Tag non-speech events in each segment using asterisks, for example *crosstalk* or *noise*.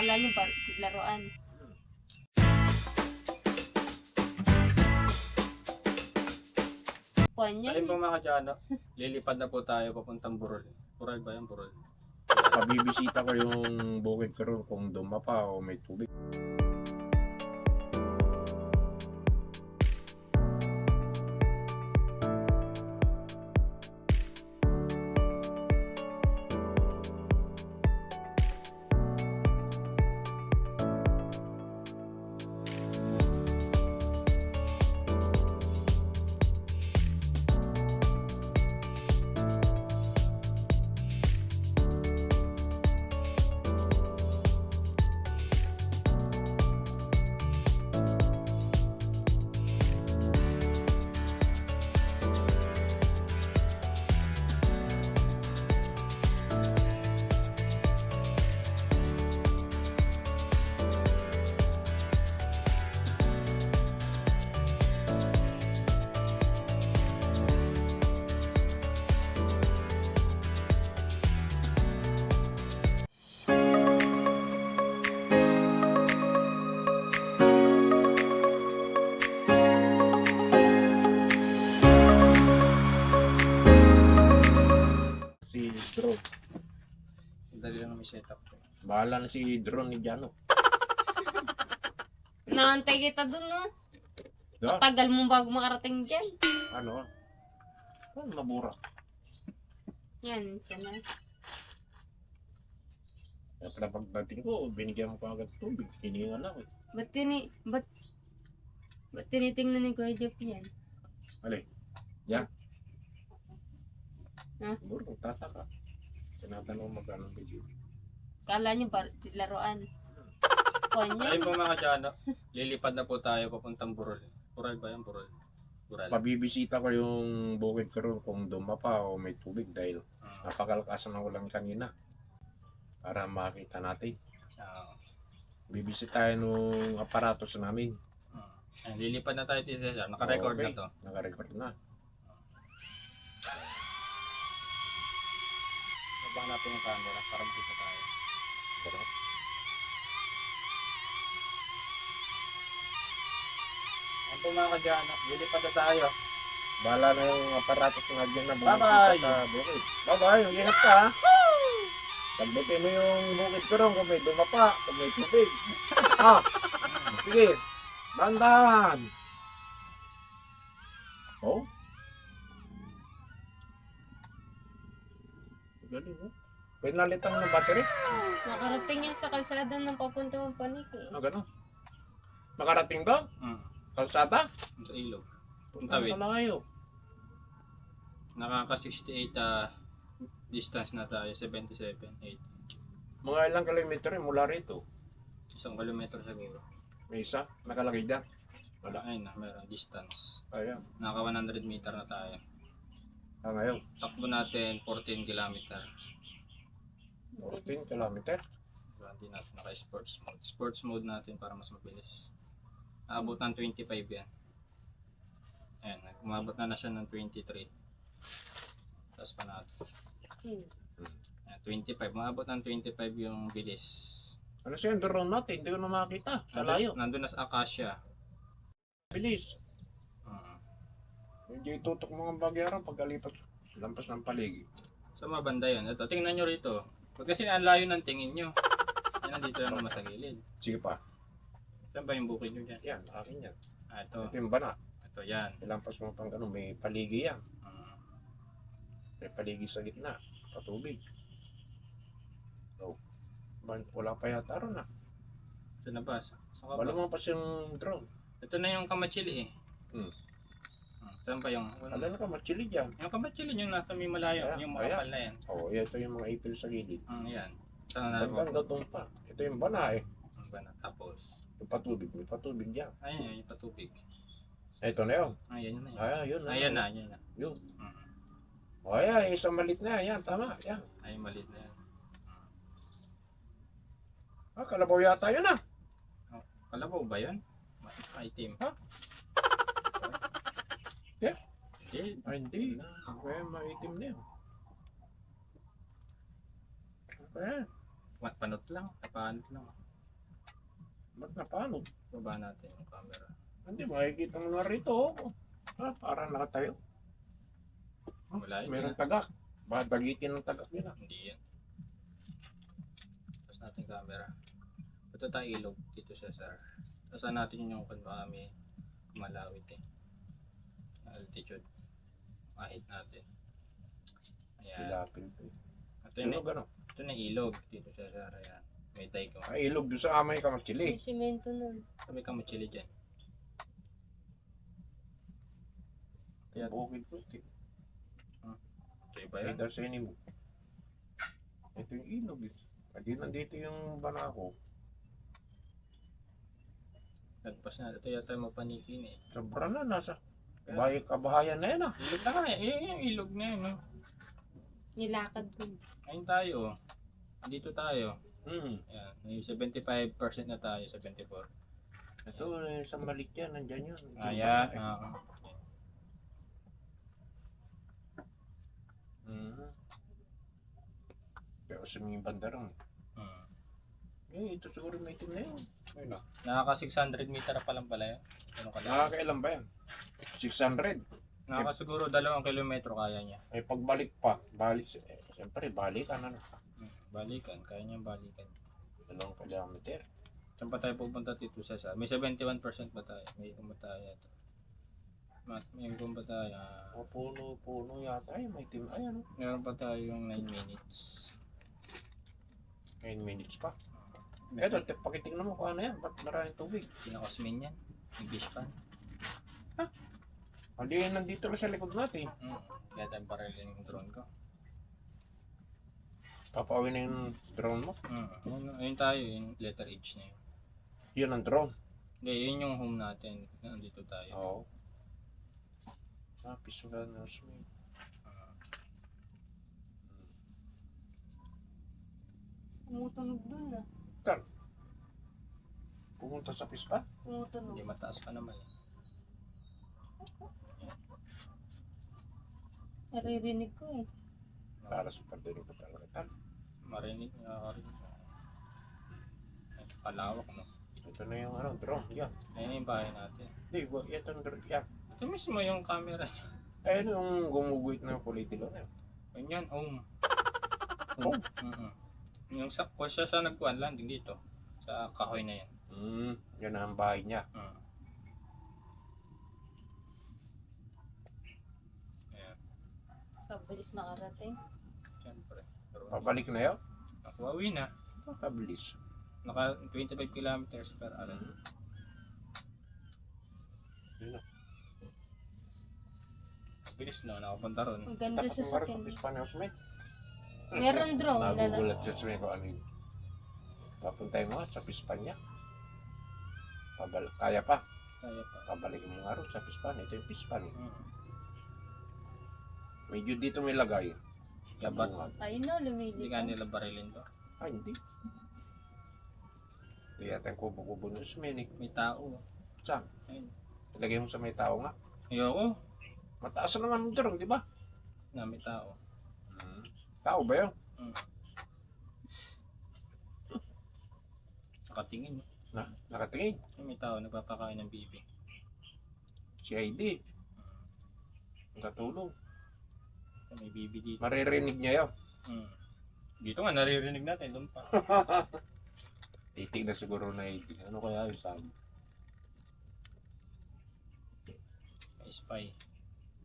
Kala nyo ba, laruan. Kuhan yan. Ayun po mga kadyano, lilipad na po tayo papuntang Burol. Burol ba yan? Burol. Pabibisita ko yung bukid ko ron kung dumapa o may tubig. May setup ko. Bahala na si drone ni Jano. *laughs* Naantay kita dun, no? Da? Tagal mo bago makarating dyan. Ano? Ano mabura? Yan, siya na. Kaya pagdating ko, binigyan mo pa agad tubig. Hininga lang eh. Ba't tini... Ba't... Ba't tinitingnan ni Kuya Jeff yan? Alay. Ya. Ha? Siguro, tataka. Tinatanong magkano ang video. Kala nyo ba, laruan. *laughs* Kuhan yan. Ayun po mga kadyano, lilipad na po tayo papuntang Burol. Burol ba yan? Burol. Burol. Pabibisita ko yung bukid ko ron kung dumapa o may tubig dahil Ah, napakalakas ng ulan kanina. Para makita natin. ah, Bibisitahin nung aparatos namin. ah. Ayun, lilipad na tayo, Tito Cesar. Naka-record Okay. na to. Naka-record na. Babang natin yung camera para makita tayo. Ayun po mga kadyano, lilipad na tayo. Bahala na yung aparatos ng agyan na Bye-bye! sa bukid. Bye-bye! Ingat ka ha! Mo yung bukid ko ron kung may dumapa, kung may tubig. *laughs* ah! Sige! Dandan! Oh? Galing mo. Pinalitan ng battery? Nakarating yan sa kalsada ng papunta ng panik eh. Ah, gano'n. Nakarating ka? Hmm. Kalsada? Sa ilog. Punta Tawid. na kayo. Nakaka 68 ah, distance na tayo, 77, 8. Mga ilang kilometro eh, mula rito. Isang kilometro siguro. May isa, nakalagay dyan. Wala, ayun na, meron distance. Ayan. Naka 100 meter na tayo. Ah, ngayon. Takbo natin 14 kilometer. 14 kilometer. So, hindi natin naka sports mode. Sports mode natin para mas mabilis. Aabot ng 25 yan. Ayan, umabot na na siya ng 23. Tapos pa natin. Ayan, 25. Umabot ng 25 yung bilis. Ano siya yung drone natin? Hindi ko na makakita. Sa layo. Nandun na sa Acacia. Bilis. Uh, Hindi tutok mga bagyaro pagkalipas. Lampas ng paligid. sa mga banda yun. Ito, tingnan nyo rito. Huwag kasi ang layo ng tingin nyo. *laughs* Yan, nandito lang naman sa gilid. Sige pa. Saan ba yung bukid nyo dyan? Yan, akin yan. Ah, ito. Ito yung bana. Ito, yan. Ilampas mo pang ganun. May paligi yan. Uh, May paligi sa gitna. Patubig. So, ban- wala pa yata ron ah. na ba? Sa, ka ba? Wala mo pa yung drone. Ito na yung kamachili eh. Hmm. Saan ba yung... Wala na ka, machili dyan. Yung kamachili yung nasa may malayo. Ayan, yung ayan. makapal na yan. Oo, oh, ito yung mga ipil sa gilid. Hmm, yan. Saan na Hanggang datong pa. Ito yung bana eh. Ang ba na? Tapos. Yung patubig. May patubig dyan. Yun, yung patubig. Ito na yun. Ayun yun na yun. Ay, yun na. Ayan na, ayan na. Yun. Hmm. O ayan, isang malit na. Yan, tama. Yan. Ay, maliit na yan. Ah, kalabaw yata yun ah. Kalabaw ba yun? Item. Ha? Yeah. Ay, hindi. Kaya maitim na yun. Kaya, panot lang. Tapanot lang. Ba't napalo? Baba natin yung camera. Hindi, makikita mo na rito. oh. Ha, parang nakatayo. Ha, Wala yun, Meron tagak. Baka dagitin ng tagak nila. Hindi yan. Tapos natin camera. Ito tayo ilog dito sa sir. Tapos natin yung kung baka may kumalawit eh. Altitude. Mahit natin. Ayan. Ilapin ko. Ito na, Sino gano'n? ito na ilog dito sa sir. Ayan. May tayo ko. Ay, ilog doon sa amay ka May simento nun. Sabi ka chili dyan. Kaya Bukid ko. ito iba yan. Ito sa inyo. Ito yung ilog eh. Hindi nandito yung banako. Nagpas na. Ito yata yung mapanikin eh. Sobra na, nasa bahay kabahayan na yan ah. Ilog na nga eh. Yun yung ilog na yun. No? Nilakad ko. Ayun tayo. oh. Dito tayo. Hmm. Ayan. May 75% na tayo. 74. Ito, eh, sa malik yan, nandyan yun. Ayan. Ah. Mhm. Pero sa mga banda rin. Eh, ito siguro may itim na yun. Ayun ah. Nakaka 600 meter pa lang pala yun. Ano ka lang? Nakakailan ba yan? 600. Nakaka siguro 2 kilometro kaya niya. Ay pagbalik pa, balik, eh, siyempre balikan ano. Balikan. Kaya niyang balikan. dalawang kilometer. Saan pa tayo pupunta dito sa sa? May 71% ba tayo? May kumata yata. Mat, may kumata tayo. ah, O puno, puno yata, ay may itim, ay ano, Meron pa tayo yung 9 minutes. 9 minutes pa. Eto, te- pakitignan mo kung ano yan, ba't maraming tubig? Pinakosmin yan. English pan. Hindi, nandito lang sa likod natin. Hmm. Kaya tayo parilin yung drone ko. Papawin na yung drone mo. Hmm. Ayun, ayun tayo, yung letter H na yun. Yun ang drone. Hindi, yun yung home natin. Nandito tayo. Oo. Ah, pisulan na swimming. Ah. Tumutunog dun ah. Pumunta sa pispa? Tumutunog. Hindi mataas pa naman. eh. Naririnig ko eh. Para sa pagdinig ko talaga. Tal. Marinig, nakakarinig. Ay, Palawak, no? Ito na yung ano, drone. Yan. Ayun yung bahay natin. Hindi, ito ang drone. Yan. Ito mismo yung camera niya. Ayun yung gumuguhit ng politilo na yun. Yan, home. Home. Mm-mm. Yung sa, kung siya siya nagkuhan landing dito. Sa kahoy na yan. Hmm, yan ang bahay niya. Mm. Ayan, Kabilis nakarating. syempre. Pero, Pabalik na yun? Nakuhawi na. Kabilis. Naka 25 kilometers per hour. Yun na. Bilis no, nakapunta ron. Ang ganda sa Tapos sakin. sa pispa ni Osmet. Meron drone na lang. Nagugulat siya sa mga kung ano yun. Papuntay mo nga sa pispa niya. Pabal kaya pa. Kaya pa. Pabalik mo nga ron sa pispan. Ito yung pispan. Mm. Medyo dito may lagay. Labat. Labungan. Ayun na, Hindi lumilip. nga nila barilin to. Ah, hindi. Ito yata yung kubo-kubo ng Osmenik. May tao. Saan? Ayun. Ilagay mo sa may tao nga. Ayoko. Mataas na naman yung di ba? Na may tao. Tao ba yun? Nakatingin. Na, nakatingin. Ay, may tao nagpapakain ng bibi. Si ID. Ang katulong. Ay, May bibi dito. Maririnig niya yun. Mm. Dito nga naririnig natin. Doon pa. *laughs* Titig na siguro na ID. Ano kaya yung sabi? Spy.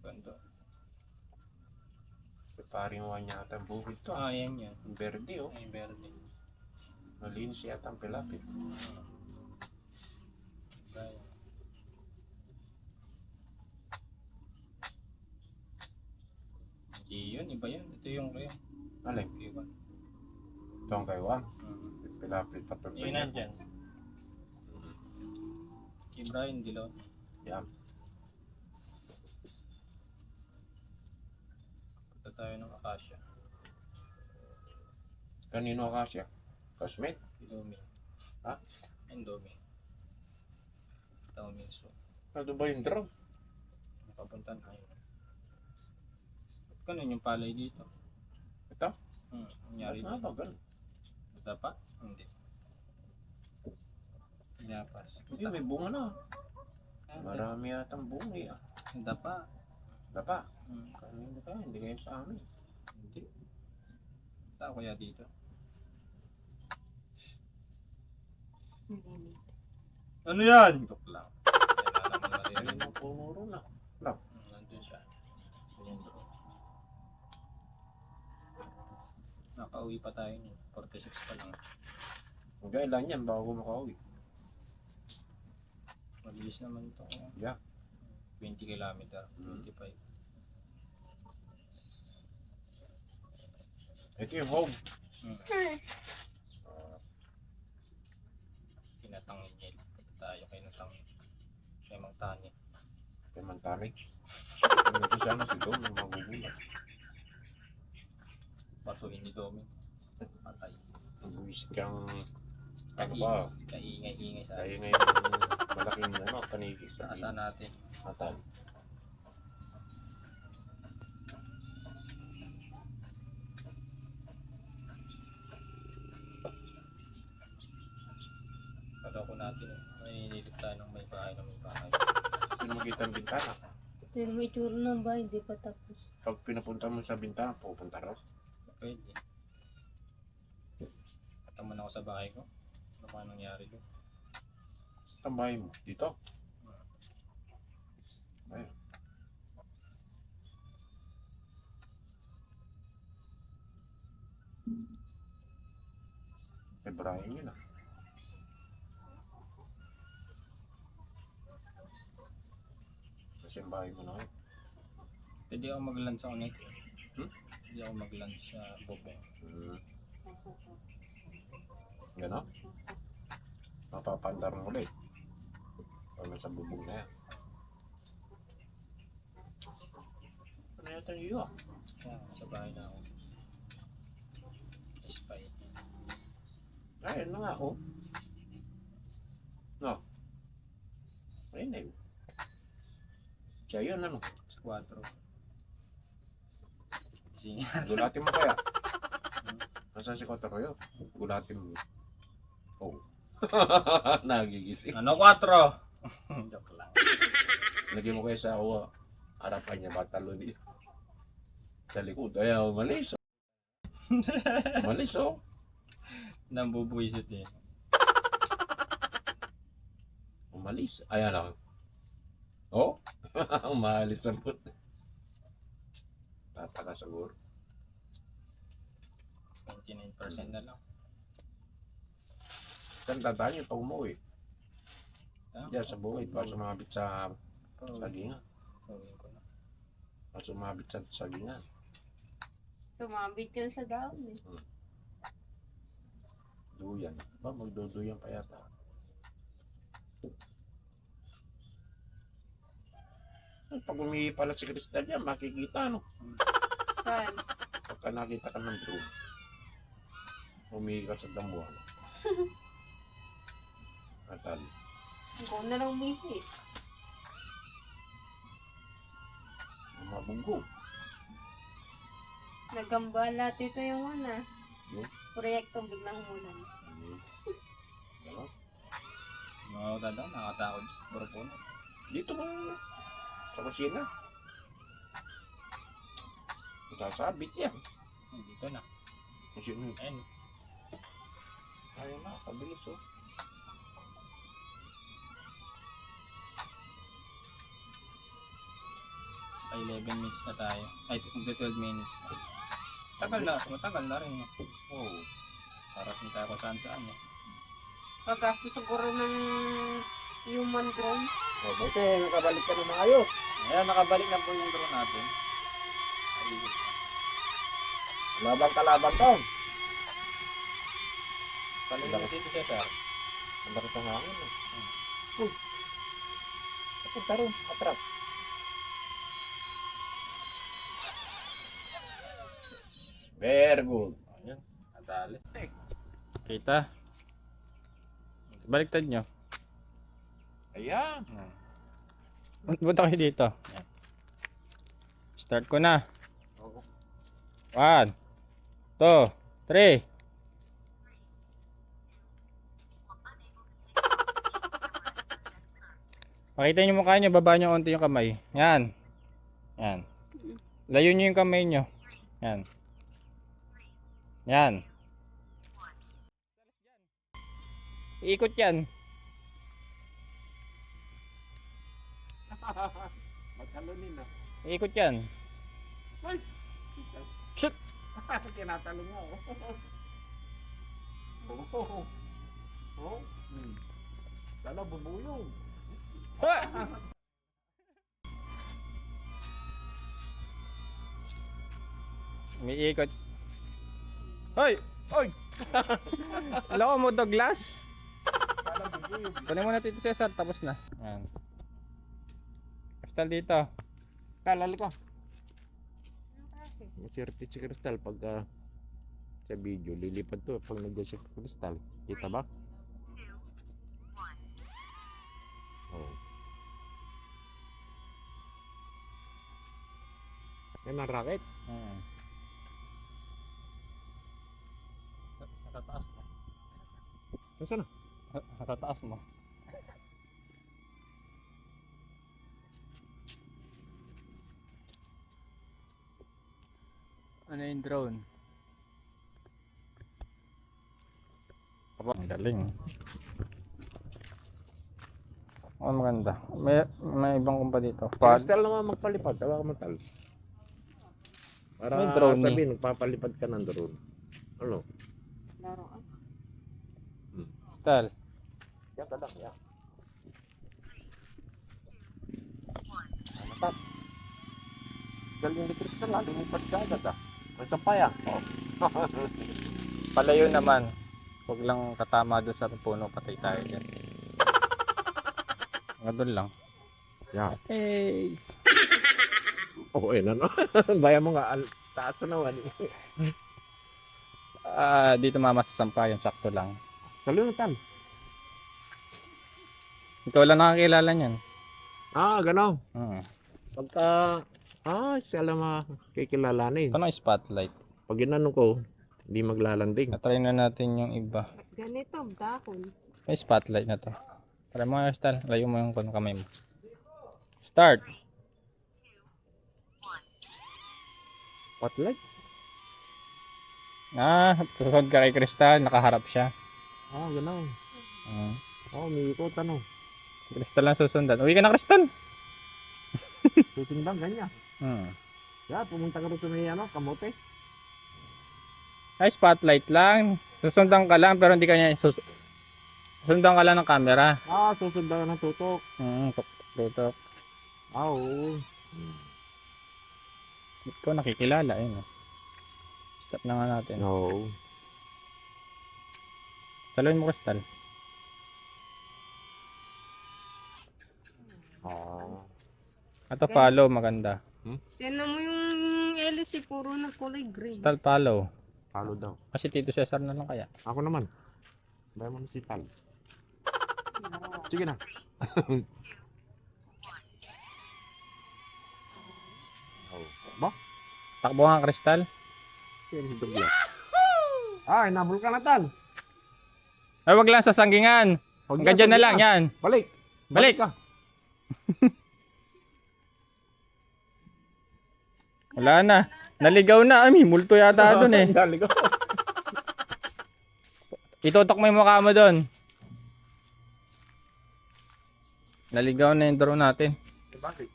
Ganto. Si paring wa niya ata ang bukid to. Ah, yan yan. Ang verde oh. Ay, verde. Malinis yata ang pilapit. Kaya. Hindi yun, iba yun. Ito yung kayo. Alay, Iba. ito ang kaiwan. Mm. Pilapit pa Yun nandyan. Kay Brian Dilo. Yan. Tayo ng Akasha. Kanino ka siya? Cosmate? Indomie. Ha? Indomie. Tao Minso. Ano ba yung drone? Papunta na yun. Ganun yung palay dito. Ito? Hmm, nangyari Ano dito. ba ganun? Ito pa? Hindi. Yapas. Hindi, may bunga na. Marami. Marami yatang bunga eh. ah. Dapa. Hmm. Kanina ka, hindi kayo sa amin. Hindi. Tao kaya dito. Nagimik. Ano yan? Joke lang. Ayun ang pumuro na. Hmm, Nandun siya. Ganyan bro. Nakauwi pa tayo niyan. 46 pa lang. Ang kailan yan bago makauwi. Mabilis naman ito. Yeah. 20 kilometer. Hmm. 25. Ito yung home. Hmm. Pinatangin niya. Ito tayo kay Natangin. Kay Mang Tani. Kay Mantari. Ito sana si Dom yung magugulat. Patuin ni Domi. Patay. Ang buwisit kang ano ba? Kaingay. Kaingay sa akin. ngayon malaking ano, panigis sa Saan natin? Natal. Kaloko natin. eh. Naninilip tayo ng may bahay ng may bahay. Hindi mo kita ang bintana. Pero may tsura ng bahay, hindi pa tapos. Pag pinapunta mo sa bintana, pupunta raw. Pwede. Kataman ako sa bahay ko. Ano pa nangyari doon? Bahay mo, dito. Ayun. Ibrahim yun ah. Kasi ang bahay mo na ngayon. Pwede ako mag-lunch sa ulit. Hmm? Pwede ako mag-lunch sa bubong. Hmm. Gano'n? Mapapandar mo ulit. Pag nasa bubong na yan. Ano yata yung iyo ah? Kaya sa bahay na ako. Spy. Ayun na nga oh. No. Ayun na yun. Siya yun ano. Sa 4. Sige. Gulatin mo kaya. Nasa si Kotaro yun. Gulatin mo. Oh. *laughs* Nagigising. ano 4? *laughs* Joke lang. *laughs* Lagyan mo kayo sa uwa. Harapan niya batalo niya. Sa likod. Ay, umalis. oh. Umalis *laughs* oh. Nambubuisit eh. Umalis. Ayan lang. Oh. Umalis ang put. Tataka siguro. 29% na lang. Saan dadaan yun pag umuwi? Diyan sa bukid. Para sumabit sa sagingan. Para sumabit sa sagingan. Tumabit ka na sa daon eh. Duyan. Ba, magduduyan pa yata. Pag umihi pala si Crystal yan, makikita no. *laughs* Saan? Pagka nakita ka ng drone, umihi ka sa damuhan. Natal. *laughs* Ikaw na lang umihi. Mabunggo. Nagambala ito yung una. Yung? Proyekto biglang umulan. Ano? Mga dada, nakatakot. Bro po na. Dito ba? Sa kusina. Sasabit yan. Dito na. Kusina. Ayun. Ayaw na, kabilis oh. 11 minutes na tayo. Ay, magda 12 minutes na. Tagal na. Matagal na rin. Oo. Parating tayo kung saan saan. Eh. Pagkasto siguro ng human drone. Oh, buti, nakabalik ka na maayos. Ayan, nakabalik na po yung drone natin. Ayun. Labang kalaban to. Laki. dito siya, sir. Ang laki ng hangin eh. Uy. Papunta rin, atras. Very good. Ayan. Nadali. Kita. Baliktad nyo. Ayan. Punta kayo dito. Ayan. Start ko na. Oo. One, two, three. Pakita niyo mukha niyo, baba niyo onti yung kamay. Yan. Yan. Layo niyo yung kamay niyo. Yan. Yan. Iikot yan. Magkalunin na. Iikot yan. Shit! *laughs* Tinatalong mo. Oh. Oh. Hmm. Sana bubuyong. Ha! Umiikot. Hoy! Hoy! Alam mo Douglas? Sana bubuyong. Kunin mo na Tito Cesar, tapos na. Yan. Kristal dito. Kalali ka. Maswerte si Crystal pag ah, sa video. Lilipad to pag nandiyan si Crystal. Kita ba? Oh. Yan ang racket. Hmm. Nasaan na? Nasa taas mo. Ano yung drone? Ang galing. Oh, maganda. May, may ibang kumpa dito. Fad. Crystal naman magpalipad. Tawa ka matal. Para May drone eh. sabihin, magpapalipad ka ng drone. Ano? Tal. Yan ka lang, yan. Ano tap? Galing ni Crystal, ah. lumipad ka agad ah. May sampay ah. *laughs* Oh. Palayo naman. Huwag lang katama doon sa puno. Patay tayo dyan. Nga doon lang. Yan. Hey! *laughs* Oo, eh, ano? *laughs* Bayan mo nga, taas na naman. Ah, dito mama sa sampayan. Sakto lang. Salunutan. Ikaw lang nakakilala niyan. Ah, gano'n. Hmm. Pagka, ah, siya lang makikilalanin. Na spotlight. Pag ginanong ko, hindi maglalanding. Na-try na natin yung iba. Ganito, dahon. May spotlight na to. Para mo nga. Layo mo yung kamay mo. Start! Spotlight? Ah, susunod ka kay Crystal. Nakaharap siya. Ah, gano'n. Hmm. Oh, umiikot ano. Crystal lang susundan. Uwi ka na, Crystal! Shooting lang, ganyan. Hmm. Yeah, pumunta ka rin sa may ano, kamote. Ay, spotlight lang. Susundan ka lang pero hindi ka niya sus Susundan ka lang ng camera. Ah, susundan ka ng tutok. Hmm, tutok. Ah, oo. Ikaw nakikilala, eh. No? Stop na nga natin. No. Saluhin mo, Crystal. Ah. Ito follow, maganda. Tignan mo yung LC, puro na kulay green. Crystal follow. Palo daw. Kasi Tito Cesar na lang kaya. Ako naman. Bayan mo na si Tal. Sige na. oh. *laughs* Ba? Takbo nga, Crystal. Yan si Douglas. Ah, inabol ka na Tal. Ay, wag lang sa sanggingan. Hanggang dyan na lang, yan. Balik. Balik. ka. *laughs* Wala na. Naligaw na. Ay, may multo yata *laughs* doon eh. Dali ko. *laughs* Itutok mo yung mukha mo doon. Naligaw na yung drone natin. Bakit?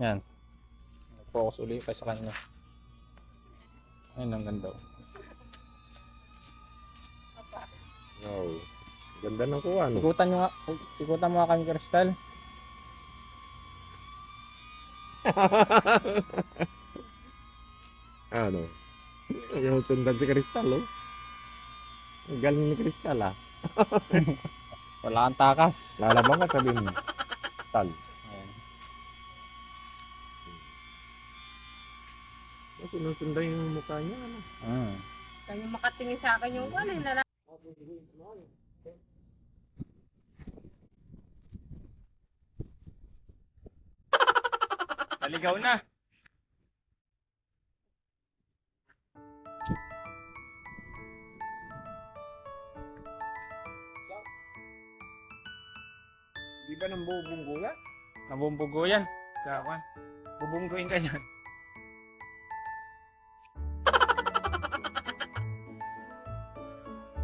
Yan. Focus uli kayo sa kanya. Ayun ang ganda. oh. No. Ganda ng kuha, no? Ikutan nyo nga. Ikutan mo nga kami, Crystal. *laughs* ano? Yung tundan si Crystal, oh. Ang galing ni Crystal, ah. *laughs* Wala kang takas. Lalabang ka sabihin mo. Tal. Ayan. Sinusundan yung mukha niya, ano? Mm. Kaya makatingin sa akin yung ano, yung lalaki. Naligaw na. Di ba nang bubunggo yan? Nabumbugo yan. Kaya bubungguin ka yan.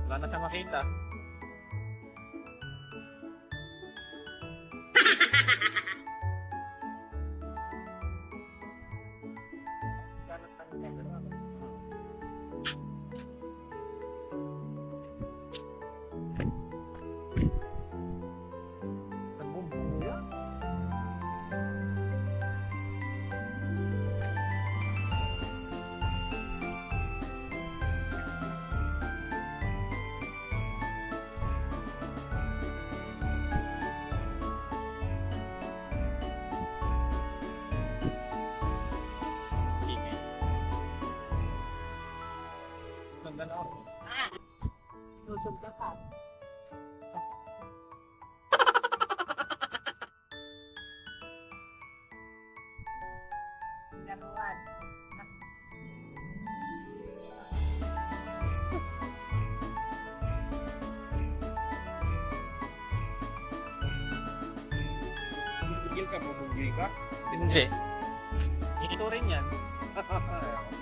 Wala na siya makita. *laughs* Susog ka pa. Tigil ka, bubunggi ka. Hindi. Ito rin yan. *laughs*